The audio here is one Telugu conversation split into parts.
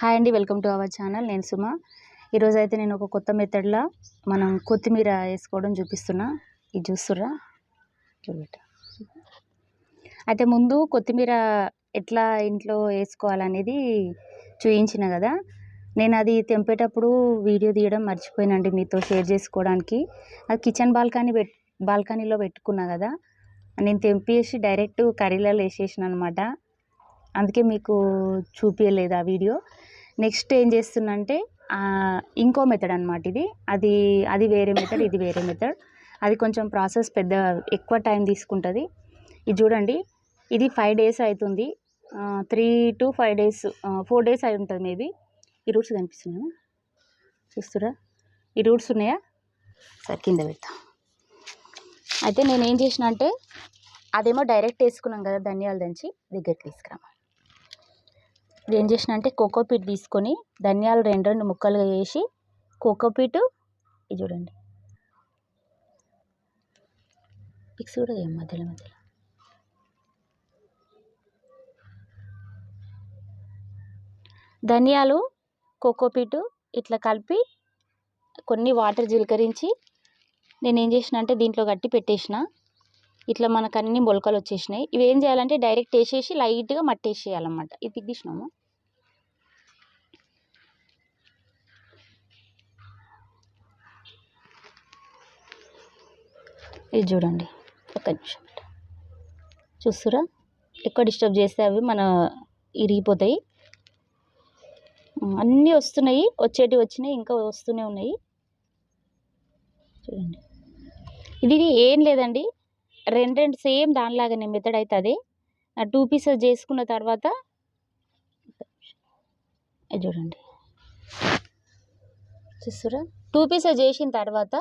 హాయ్ అండి వెల్కమ్ టు అవర్ ఛానల్ నేను సుమ. ఈరోజు అయితే నేను ఒక కొత్త మెథడ్లో మనం కొత్తిమీర వేసుకోవడం చూపిస్తున్నా. ఇది చూస్తుర్రా? చూడట. అయితే ముందు కొత్తిమీర ఎట్లా ఇంట్లో వేసుకోవాలనేది చూపించిన కదా. నేను అది తెంపేటప్పుడు వీడియో తీయడం మర్చిపోయినండి మీతో షేర్ చేసుకోవడానికి. అది కిచెన్ బాల్కనీ పెట్ బాల్కనీలో పెట్టుకున్నా కదా. నేను తెంపేసి డైరెక్ట్ కర్రీలలో వేసేసిన అనమాట అందుకే మీకు చూపించలేదు ఆ వీడియో. నెక్స్ట్ ఏం చేస్తున్నా అంటే ఇంకో మెథడ్ అనమాట ఇది. అది అది వేరే మెథడ్ ఇది వేరే మెథడ్ అది కొంచెం ప్రాసెస్ పెద్ద ఎక్కువ టైం తీసుకుంటుంది. ఇది చూడండి. ఇది ఫైవ్ డేస్ అవుతుంది three to five days four days అయి ఉంటుంది మేబీ ఈ రూట్స్ కనిపిస్తున్నాయా? చూస్తురా? ఈ రూట్స్ ఉన్నాయా? సరే కింద పెడతా. అయితే నేను ఏం చేసిన అంటే అదేమో డైరెక్ట్ వేసుకున్నాం కదా ధనియాలు దంచి దగ్గరికి తీసుకురా ఇప్పుడు ఏం చేసిన అంటే కోకోపీట్ తీసుకొని ధనియాలు రెండు రెండు ముక్కలుగా వేసి కోకోపీటు ఇది చూడండి. పిక్స్ కూడా ఏం మధ్యలో మధ్యలో. ధనియాలు కోకోపీటు ఇట్లా కలిపి కొన్ని వాటర్ జీలకరించి నేను ఏం చేసిన అంటే దీంట్లో కట్టి పెట్టేసిన. ఇట్లా మనకు అన్ని మొలకలు వచ్చేసినాయి. ఇవి ఏం చేయాలంటే డైరెక్ట్ వేసేసి లైట్గా మట్టి వేసేయాలన్నమాట ఇది తీసినాము. ఇది చూడండి. ఒక నిమిషం. చూస్తురా? ఎక్కువ డిస్టర్బ్ చేస్తే అవి మన ఇరిగిపోతాయి. అన్నీ వస్తున్నాయి. వచ్చేటి వచ్చినాయి. ఇంకా వస్తూనే ఉన్నాయి. చూడండి. ఇది ఏం లేదండి. రెండు రెండు సేమ్ దానిలాగానే మెథడ్ అయితే అదే టూ పీసెస్ చేసుకున్న తర్వాత ఇది చూడండి. చూస్తురా? టూ పీసెస్ చేసిన తర్వాత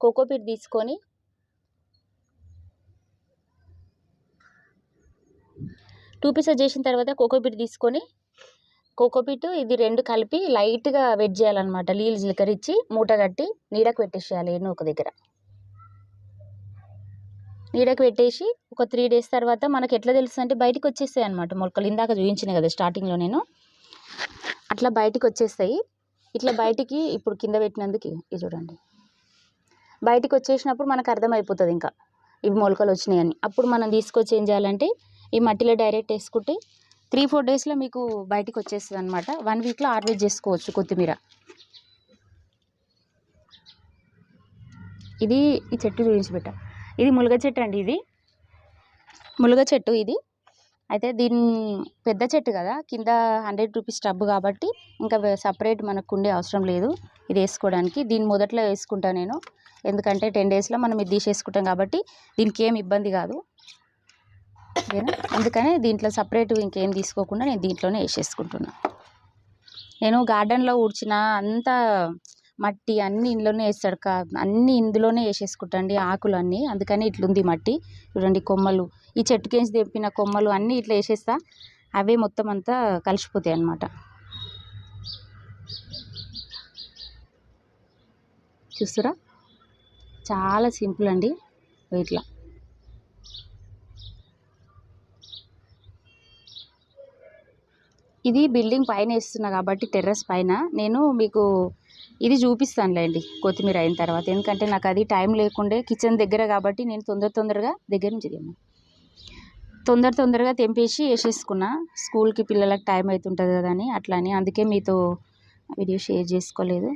కోకోపీట్ తీసుకొని టూ పీసెస్ చేసిన తర్వాత కోకోపీట్ తీసుకొని కోకోపీట్ ఇది రెండు కలిపి లైట్గా వెట్ చేయాలన్నమాట. నీళ్ళు ఇచ్చి మూట కట్టి నీడకు పెట్టేసేయాలి ఎన్నో ఒక దగ్గర. నీడకు పెట్టేసి ఒక త్రీ డేస్ తర్వాత మనకి ఎట్లా తెలుస్తుంది అంటే బయటకు వచ్చేస్తాయి అనమాట మొలకలు. ఇందాక చూపించిన కదా స్టార్టింగ్లో నేను. అట్లా బయటికి వచ్చేస్తాయి. ఇట్లా బయటికి ఇప్పుడు కింద పెట్టినందుకు ఇది చూడండి. బయటికి వచ్చేసినప్పుడు మనకు అర్థమైపోతుంది ఇంకా ఇవి మొలకలు వచ్చినాయని. అప్పుడు మనం తీసుకొచ్చి ఏం చేయాలంటే ఈ మట్టిలో డైరెక్ట్ వేసుకుంటే త్రీ ఫోర్ డేస్లో మీకు బయటికి వచ్చేస్తుంది అనమాట వన్ వీక్లో హార్వెస్ట్ చేసుకోవచ్చు కొత్తిమీర. ఇది ఈ చెట్టు చూపించి పెట్ట ఇది ములగ చెట్టు అండి ఇది. ములగ చెట్టు ఇది. అయితే దీని పెద్ద చెట్టు కదా కింద హండ్రెడ్ రూపీస్ టబ్ కాబట్టి ఇంకా సపరేట్ మనకు ఉండే అవసరం లేదు ఇది వేసుకోవడానికి. దీన్ని మొదట్లో వేసుకుంటా నేను. ఎందుకంటే టెన్ డేస్లో మనం ఇది తీసేసుకుంటాం కాబట్టి దీనికి ఏం ఇబ్బంది కాదు. ఓకేనా అందుకనే దీంట్లో సపరేట్ ఇంకేం తీసుకోకుండా నేను దీంట్లోనే వేసేసుకుంటున్నా. నేను గార్డెన్లో ఊడ్చిన అంతా మట్టి అన్ని ఇందులోనే వేస్తాడు కా అన్ని ఇందులోనే వేసేసుకుంటాండి ఆకులు అన్నీ అందుకని ఇట్లుంది మట్టి. చూడండి కొమ్మలు. ఈ చెట్టుకేసి తెంపిన కొమ్మలు అన్నీ ఇట్లా వేసేస్తా. అవే మొత్తం అంతా కలిసిపోతాయి అన్నమాట. చూస్తారా? చాలా సింపుల్ అండి. ఇట్లా. ఇది బిల్డింగ్ పైన వేస్తున్నా కాబట్టి టెర్రస్ పైన. నేను మీకు ఇది చూపిస్తానులేండి కొత్తిమీర అయిన తర్వాత. ఎందుకంటే నాకు అది టైం లేకుండే కిచెన్ దగ్గర కాబట్టి నేను తొందర తొందరగా దగ్గర నుంచి దిగాను తొందర తొందరగా తెంపేసి వేసేసుకున్నా. స్కూల్కి పిల్లలకు టైం అవుతుంటుంది కదా అని అట్లా అని అందుకే మీతో వీడియో షేర్ చేసుకోలేదు.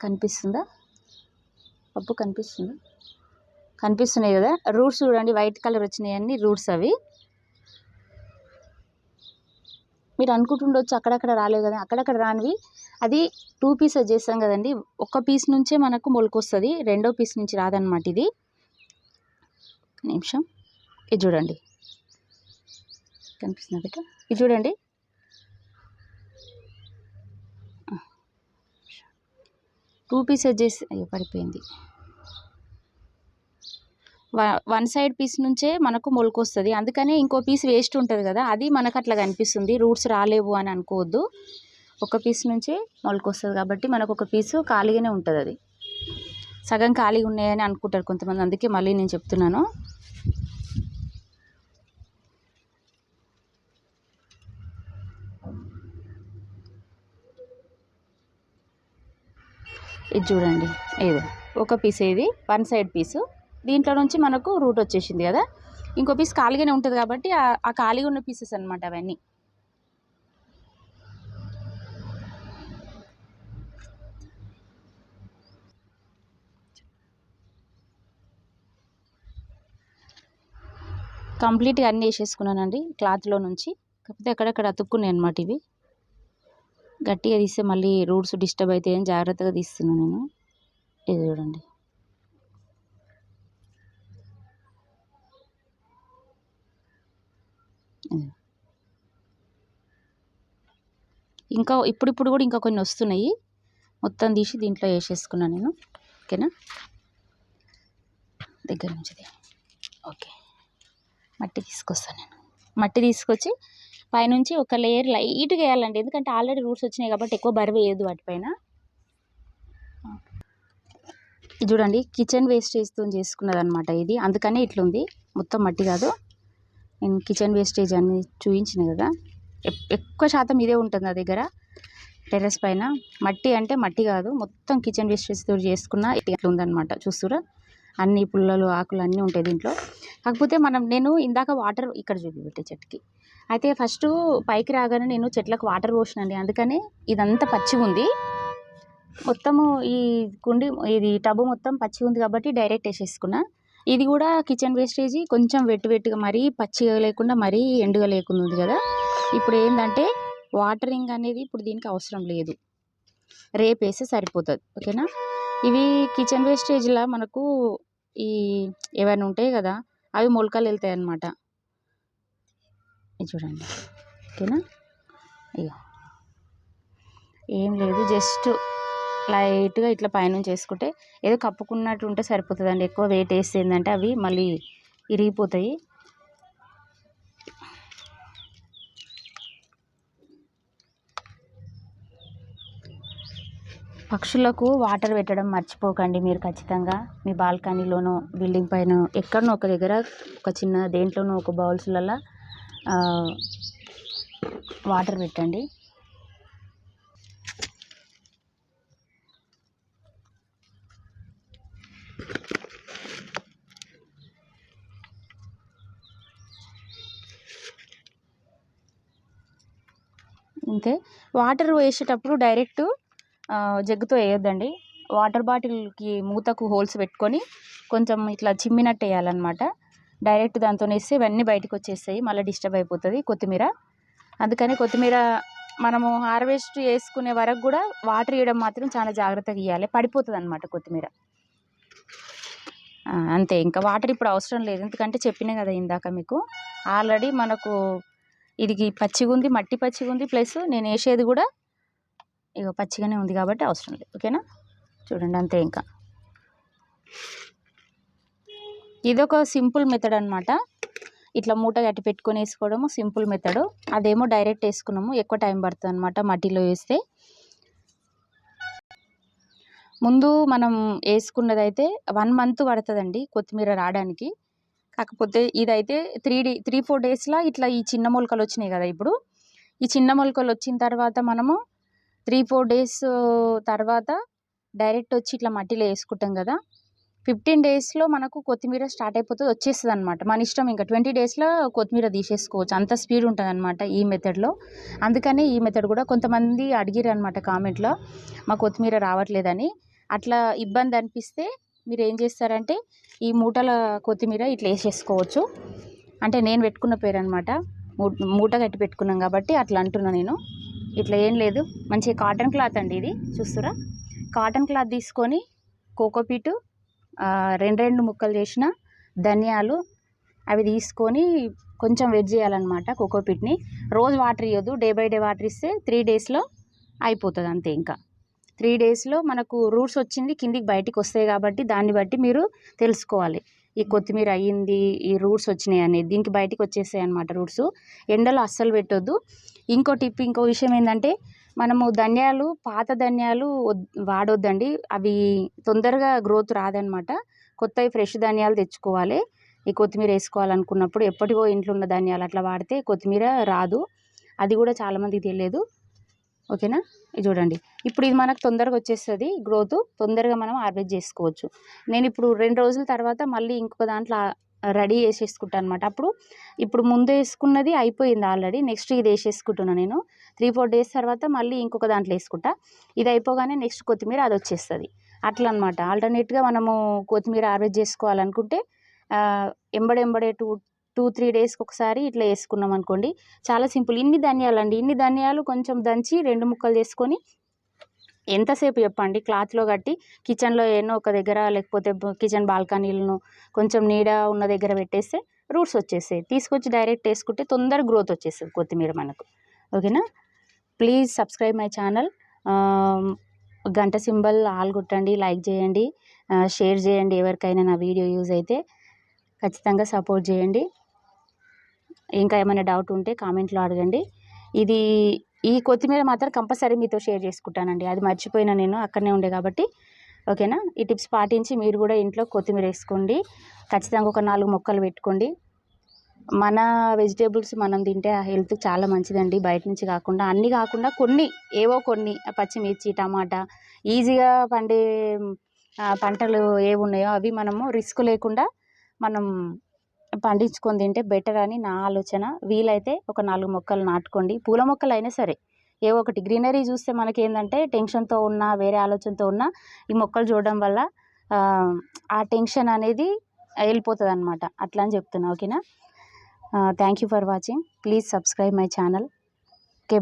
కనిపిస్తుందా? పప్పు కనిపిస్తుంది. కనిపిస్తున్నాయి కదా? రూట్స్ చూడండి వైట్ కలర్ వచ్చినాయి అన్ని రూట్స్ అవి. మీరు అనుకుంటుండొచ్చు అక్కడక్కడ రాలేదు కదా? అక్కడక్కడ రానివి. అది టూ పీసెస్ చేస్తాం కదండి. ఒక పీస్ నుంచే మనకు మొలకొస్తుంది రెండో పీస్ నుంచి రాదనమాట ఇది. నిమిషం. ఇది చూడండి. కనిపిస్తుంది బిడ్డ ఇది చూడండి. టూ పీసెస్ చేసి అయ్యో పడిపోయింది. వన్ సైడ్ పీస్ నుంచే మనకు మొలకొస్తుంది. అందుకనే ఇంకో పీస్ వేస్ట్ ఉంటుంది కదా అది మనకు అట్లా కనిపిస్తుంది. రూట్స్ రాలేవు అని అనుకోవద్దు. ఒక పీస్ నుంచే మొలకొస్తుంది కాబట్టి మనకు ఒక పీసు ఖాళీగానే ఉంటుంది అది. సగం ఖాళీ ఉన్నాయని అనుకుంటారు కొంతమంది. అందుకే మళ్ళీ నేను చెప్తున్నాను. ఇది చూడండి. ఏదో? ఒక పీస్ ఇది వన్ సైడ్ పీసు. దీంట్లో నుంచి మనకు రూట్ వచ్చేసింది కదా. ఇంకో పీస్ ఖాళీగానే ఉంటుంది కాబట్టి ఆ- ఖాళీగా ఉన్న పీసెస్ అనమాట అవన్నీ. కంప్లీట్గా అన్నీ వేసేసుకున్నానండి క్లాత్లో నుంచి. కాకపోతే అక్కడక్కడ అతుక్కున్నాయి అనమాట ఇవి. గట్టిగా తీస్తే మళ్ళీ రూట్స్ డిస్టర్బ్ అయితే జాగ్రత్తగా తీస్తున్నాను నేను. ఇది చూడండి. ఇంకా ఇప్పుడిప్పుడు కూడా ఇంకా కొన్ని వస్తున్నాయి. మొత్తం తీసి దీంట్లో వేసేసుకున్నాను నేను. ఓకేనా? దగ్గర నుంచి ఓకే. మట్టి తీసుకొస్తాను నేను. మట్టి తీసుకొచ్చి పైనుంచి ఒక లేయర్ లైట్గా వేయాలండి. ఎందుకంటే ఆల్రెడీ రూట్స్ వచ్చినాయి కాబట్టి ఎక్కువ బరువు వేయదు వాటిపైన. చూడండి కిచెన్ వేస్టేజ్తో చేసుకున్నది అనమాట ఇది. అందుకనే ఇట్లుంది. మొత్తం మట్టి కాదు. కిచెన్ వేస్టేజ్ అన్ని చూపించిన కదా. ఎక్కువ శాతం ఇదే ఉంటుంది నా దగ్గర. టెర్రస్ పైన. మట్టి అంటే మట్టి కాదు. మొత్తం కిచెన్ వేస్టేజ్తో చేసుకున్న ఇట్లా ఉందన్నమాట. చూస్తురా? అన్ని పుల్లలు ఆకులు అన్నీ ఉంటాయి దీంట్లో. కాకపోతే మనం నేను ఇందాక వాటర్ ఇక్కడ చూపిపెట్టే చెట్టుకి. అయితే ఫస్ట్ పైకి రాగానే నేను చెట్లకు వాటర్ పోసినండి. అందుకనే ఇదంతా పచ్చిగా ఉంది. మొత్తము ఈ కుండి ఇది టబు మొత్తం పచ్చిగా ఉంది కాబట్టి డైరెక్ట్ వేసేసుకున్నా. ఇది కూడా కిచెన్ వేస్టేజ్ కొంచెం వెట్టు వెట్టుగా మరీ పచ్చిగా లేకుండా మరీ ఎండుగా లేకుండా ఉంది కదా. ఇప్పుడు ఏంటంటే వాటరింగ్ అనేది ఇప్పుడు దీనికి అవసరం లేదు. రేపు వేస్తే సరిపోతుంది. ఓకేనా? ఇవి కిచెన్ వేస్టేజ్లా మనకు ఈ ఏవైనా ఉంటాయి కదా అవి మొలకలు వెళ్తాయి అన్నమాట. చూడండి. ఓకేనా? అయ్యో. ఏం లేదు జస్ట్ లైట్గా ఇట్లా పైనుంచి వేసుకుంటే ఏదో కప్పుకున్నట్టు ఉంటే సరిపోతుందండి. ఎక్కువ వెయిట్ వేస్తే ఏంటంటే అవి మళ్ళీ ఇరిగిపోతాయి. పక్షులకు వాటర్ పెట్టడం మర్చిపోకండి మీరు ఖచ్చితంగా. మీ బాల్కనీలోనో బిల్డింగ్ పైన ఎక్కడనో ఒక దగ్గర ఒక చిన్న దేంట్లోనో ఒక బౌల్స్లలో వాటర్ పెట్టండి. అంతే వాటర్ వేసేటప్పుడు డైరెక్ట్ జగ్గుతో వేయొద్దండి. వాటర్ బాటిల్కి మూతకు హోల్స్ పెట్టుకొని కొంచెం ఇట్లా చిమ్మినట్టు వేయాలన్నమాట. డైరెక్ట్ దాంతో వేస్తే ఇవన్నీ బయటకు వచ్చేస్తాయి మళ్ళీ డిస్టర్బ్ అయిపోతుంది కొత్తిమీర. అందుకని కొత్తిమీర మనము హార్వెస్ట్ చేసుకునే వరకు కూడా వాటర్ వేయడం మాత్రం చాలా జాగ్రత్తగా ఇవ్వాలి పడిపోతుంది అనమాట కొత్తిమీర అంతే. ఇంకా వాటర్ ఇప్పుడు అవసరం లేదు. ఎందుకంటే చెప్పినా కదా ఇందాక మీకు ఆల్రెడీ మనకు ఇది పచ్చిగా ఉంది మట్టి పచ్చిగా ఉంది ప్లస్ నేను వేసేది కూడా ఇక పచ్చిగానే ఉంది కాబట్టి అవసరం లేదు. ఓకేనా? చూడండి అంతే ఇంకా. ఇదొక సింపుల్ మెథడ్ అనమాట ఇట్లా మూట కట్టి పెట్టుకొని వేసుకోవడము సింపుల్ మెథడ్. అదేమో డైరెక్ట్ వేసుకున్నాము ఎక్కువ టైం పడుతుంది అనమాట మట్టిలో వేస్తే. ముందు మనం వేసుకున్నది అయితే వన్ మంత్ పడుతుందండి కొత్తిమీర రావడానికి. కాకపోతే ఇదైతే త్రీ డే త్రీ ఫోర్ డేస్లో ఇట్లా ఈ చిన్న మొలకలు వచ్చినాయి కదా ఇప్పుడు. ఈ చిన్న మొలకలు వచ్చిన తర్వాత మనము త్రీ ఫోర్ డేస్ తర్వాత డైరెక్ట్ వచ్చి ఇట్లా మట్టిలో వేసుకుంటాం కదా. ఫిఫ్టీన్ డేస్లో మనకు కొత్తిమీర స్టార్ట్ అయిపోతుంది వచ్చేస్తుంది అనమాట మన ఇష్టం ఇంకా ట్వంటీ డేస్లో కొత్తిమీర తీసేసుకోవచ్చు. అంత స్పీడ్ ఉంటుంది అనమాట ఈ మెథడ్లో. అందుకని ఈ మెథడ్ కూడా కొంతమంది అడిగిరు అనమాట కామెంట్లో మా కొత్తిమీర రావట్లేదని. అట్లా ఇబ్బంది అనిపిస్తే మీరు ఏం చేస్తారంటే ఈ మూటల కొత్తిమీర ఇట్లా వేసేసుకోవచ్చు. అంటే నేను పెట్టుకున్న పేరు అనమాట మూట కట్టి పెట్టుకున్నాం కాబట్టి అట్లా అంటున్నా నేను. ఇట్లా ఏం లేదు. మంచిగా కాటన్ క్లాత్ అండి ఇది. చూస్తురా? కాటన్ క్లాత్ తీసుకొని కోకోపీటు రెండు రెండు ముక్కలు చేసిన ధనియాలు అవి తీసుకొని కొంచెం వెజ్ చేయాలన్నమాట కోకోపీట్ని రోజు వాటర్ ఇవ్వద్దు డే బై డే వాటర్ ఇస్తే త్రీ డేస్లో అయిపోతుంది అంతే ఇంకా. త్రీ డేస్లో మనకు రూట్స్ వచ్చింది కిందికి బయటికి వస్తాయి కాబట్టి దాన్ని బట్టి మీరు తెలుసుకోవాలి. ఈ కొత్తిమీర అయ్యింది ఈ రూట్స్ వచ్చినాయి అనేది దీనికి బయటికి వచ్చేస్తాయి అనమాట రూట్స్. ఎండలో అస్సలు పెట్టొద్దు. ఇంకో టిప్ ఇంకో విషయం ఏంటంటే మనము ధనియాలు పాత ధనియాలు వాడొద్దండి. అవి తొందరగా గ్రోత్ రాదనమాట కొత్తవి ఫ్రెష్ ధనియాలు తెచ్చుకోవాలి. ఈ కొత్తిమీర వేసుకోవాలనుకున్నప్పుడు ఎప్పటికో ఇంట్లో ఉన్న ధనియాలు అట్లా వాడితే కొత్తిమీర రాదు. అది కూడా చాలామందికి తెలియదు. ఓకేనా? ఇది చూడండి. ఇప్పుడు ఇది మనకు తొందరగా వచ్చేస్తుంది గ్రోత్. తొందరగా మనం హార్వెస్ట్ చేసుకోవచ్చు. నేను ఇప్పుడు రెండు రోజుల తర్వాత మళ్ళీ ఇంకొక దాంట్లో రెడీ చేసేసుకుంటాను అనమాట అప్పుడు ఇప్పుడు ముందు వేసుకున్నది అయిపోయింది ఆల్రెడీ. నెక్స్ట్ ఇది వేసేసుకుంటున్నాను నేను. త్రీ ఫోర్ డేస్ తర్వాత మళ్ళీ ఇంకొక దాంట్లో వేసుకుంటా. ఇది అయిపోగానే నెక్స్ట్ కొత్తిమీర అది వచ్చేస్తుంది. అట్లా అనమాట ఆల్టర్నేట్గా మనము కొత్తిమీర హార్వెస్ట్ చేసుకోవాలనుకుంటే ఎంబడెంబడే టూ టూ త్రీ డేస్కి ఒకసారి ఇట్లా వేసుకున్నాం అనుకోండి. చాలా సింపుల్. ఇన్ని ధనియాలు అండి ఇన్ని ధనియాలు కొంచెం దంచి రెండు ముక్కలు చేసుకొని ఎంతసేపు చెప్పండి? క్లాత్లో కట్టి కిచెన్లో ఏమో ఒక దగ్గర లేకపోతే కిచెన్ బాల్కనీలను కొంచెం నీడ ఉన్న దగ్గర పెట్టేస్తే రూట్స్ వచ్చేస్తాయి. తీసుకొచ్చి డైరెక్ట్ వేసుకుంటే తొందర గ్రోత్ వచ్చేస్తుంది కొత్తిమీర మనకు. ఓకేనా? Please subscribe my channel. గంట సింబల్ ఆల్ కొట్టండి లైక్ చేయండి షేర్ చేయండి ఎవరికైనా నా వీడియో యూజ్ అయితే. ఖచ్చితంగా సపోర్ట్ చేయండి. ఇంకా ఏమైనా డౌట్ ఉంటే కామెంట్లో అడగండి. ఇది ఈ కొత్తిమీర మాత్రం కంపల్సరీ మీతో షేర్ చేసుకుంటానండి. అది మర్చిపోయినా నేను అక్కడనే ఉండే కాబట్టి. ఓకేనా? ఈ టిప్స్ పాటించి మీరు కూడా ఇంట్లో కొత్తిమీర వేసుకోండి. ఖచ్చితంగా ఒక నాలుగు మొక్కలు పెట్టుకోండి. మన వెజిటేబుల్స్ మనం తింటే ఆ హెల్త్ చాలా మంచిదండి. బయట నుంచి కాకుండా అన్నీ కాకుండా కొన్ని ఏవో కొన్ని ఆ పచ్చిమిర్చి టమాటా ఈజీగా పండే పంటలు ఏవి ఉన్నాయో అవి మనము రిస్క్ లేకుండా మనం పండించుకొని తింటే బెటర్ అని నా ఆలోచన. వీలైతే ఒక నాలుగు మొక్కలు నాటుకోండి. పూల మొక్కలు అయినా సరే. ఏ ఒకటి గ్రీనరీ చూస్తే మనకి ఏంటంటే టెన్షన్తో ఉన్నా వేరే ఆలోచనతో ఉన్నా ఈ మొక్కలు చూడడం వల్ల ఆ, టెన్షన్ అనేది వెళ్ళిపోతుంది అనమాట అట్లా అని చెప్తున్నా. ఓకేనా? Thank you for watching. Please subscribe my channel. Okay